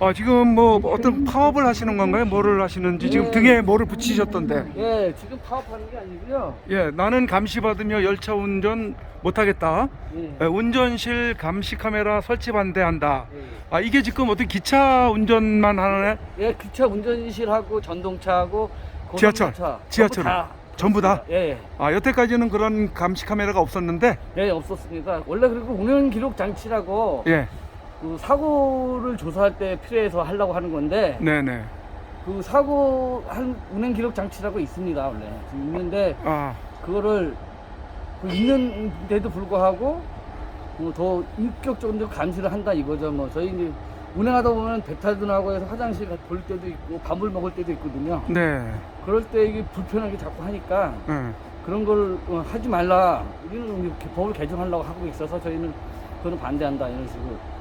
아 지금 뭐 어떤 파업을 하시는 건가요? 뭐를 하시는지 지금 네. 등에 뭐를 붙이셨던데? 예, 지금 파업하는 게 아니고요. 예, 나는 감시 받으며 열차 운전 못하겠다. 예. 예, 운전실 감시 카메라 설치 반대한다. 예. 아 이게 지금 어떻게 기차 운전만 하네? 예, 기차 운전실하고 전동차하고 지하철, 지하철. 전부 다. 전부 다? 예, 아 여태까지는 그런 감시 카메라가 없었는데, 예, 없었습니다. 원래 그리고 운행 기록 장치라고 예, 그 사고를 조사할 때 필요해서 하려고 하는 건데 네네. 그 사고 한 운행 기록 장치라고 있습니다 원래 지금 있는데 아, 그거를 그 있는데도 불구하고 뭐더 인격적으로 감시를 한다 이거죠. 뭐 저희 이제 운행하다 보면 배탈도 나고 해서 화장실 볼 때도 있고 밥을 먹을 때도 있거든요. 네. 그럴 때 이게 불편하게 자꾸 하니까 예. 그런 걸 어, 하지 말라. 우리는 이렇게 법을 개정하려고 하고 있어서 저희는 그거는 반대한다 이런 식으로.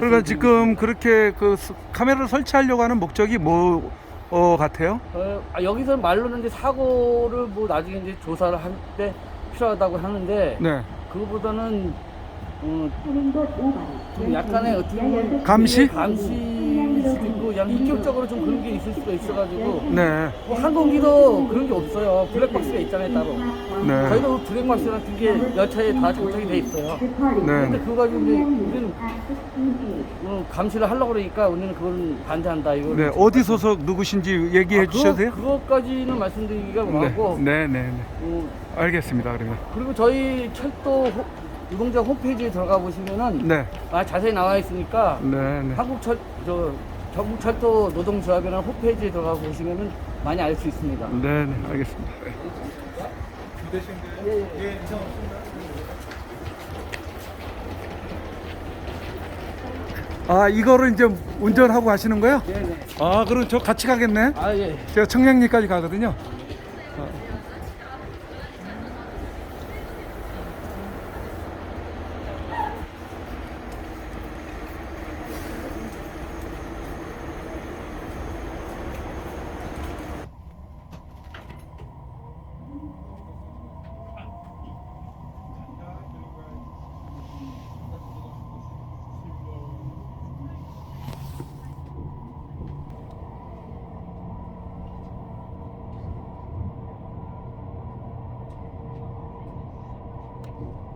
그러니까 지금. 그렇게 그 스- 카메라를 설치하려고 하는 목적이 뭐 어, 같아요? 어, 아, 여기서 말로는 이제 사고를 뭐 나중에 이제 조사를 할 때 필요하다고 하는데 네. 그거보다는 어, 좀 약간의 어떻게 보면 감시? 감시 수도 그냥 인격적으로 좀 그런 게 있을 수가 있어가지고 네. 뭐 항공기도 그런 게 없어요 블랙박스가 있잖아요 따로 네. 저희도 블랙박스 같은 게 열차에 다 장착이 돼 있어요 근데 네. 그거 가지고 이제 우리는 어, 감시를 하려고 그러니까 우리는 그건 반대한다 이거 네. 어디 소속 누구신지 얘기해 아, 주셔도 돼요? 그것까지는 말씀드리기가 네. 뭐하고 네, 네, 네. 어, 알겠습니다. 그러면. 그리고 저희 철도 호- 노동자 홈페이지에 들어가 보시면은 네. 아, 자세히 나와 있으니까 네, 네. 한국철 저 전국철도 노동조합이나 홈페이지에 들어가 보시면은 많이 알 수 있습니다. 네, 네. 알겠습니다. 아, 이거를 이제 운전하고 하시는 거예요? 네, 네. 아, 그럼 저 같이 가겠네. 아 예. 제가 청량리까지 가거든요.